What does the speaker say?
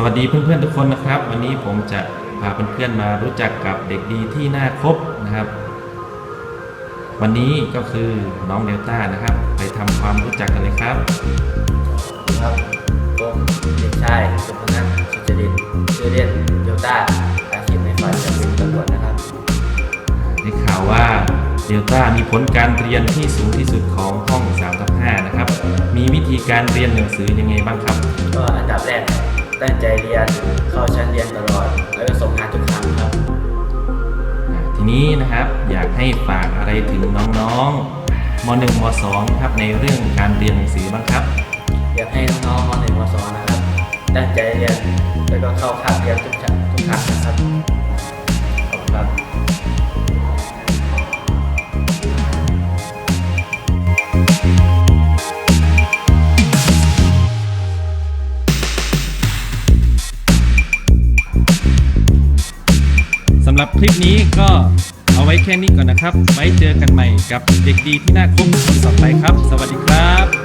สวัสดีเพื่อนๆทุกคนนะครับ วันนี้ผมจะพาเพื่อนๆมารู้จักกับเด็กดีที่น่าคบนะครับ วันนี้ก็คือน้องเดลต้านะครับ ไปทำความรู้จักกันเลยครับ ครับผมเด็กชายสุพนัทสุจริตชื่อเล่นโยต้าอาชีพในฝันจะเป็นตำรวจนะครับ ได้ข่าวว่าเดลต้ามีผลการเรียนที่สูงที่สุดของห้อง3ทับ5นะครับ มีวิธีการเรียนหนังสือยังไงบ้างครับ ก็อันดับแรก ตั้งใจเรียนเข้าชั้นเรียนตลอด แล้วก็ส่งงานทุกครั้งครับอ่าทีนี้นะครับอยากให้ฝากอะไรถึงน้องๆม .1 ม .2 ครับในเรื่องการเรียนหนังสือบ้างครับ อยากให้น้องๆมหนึ่งมสองนะครับตั้งใจเรียนแล้วก็เข้าคาบเรียนทุก สำหรับคลิปนี้ก็เอาไว้แค่นี้ก่อนนะครับ ไว้เจอกันใหม่กับเด็กดีที่น่าคบคนต่อไปครับ สวัสดีครับ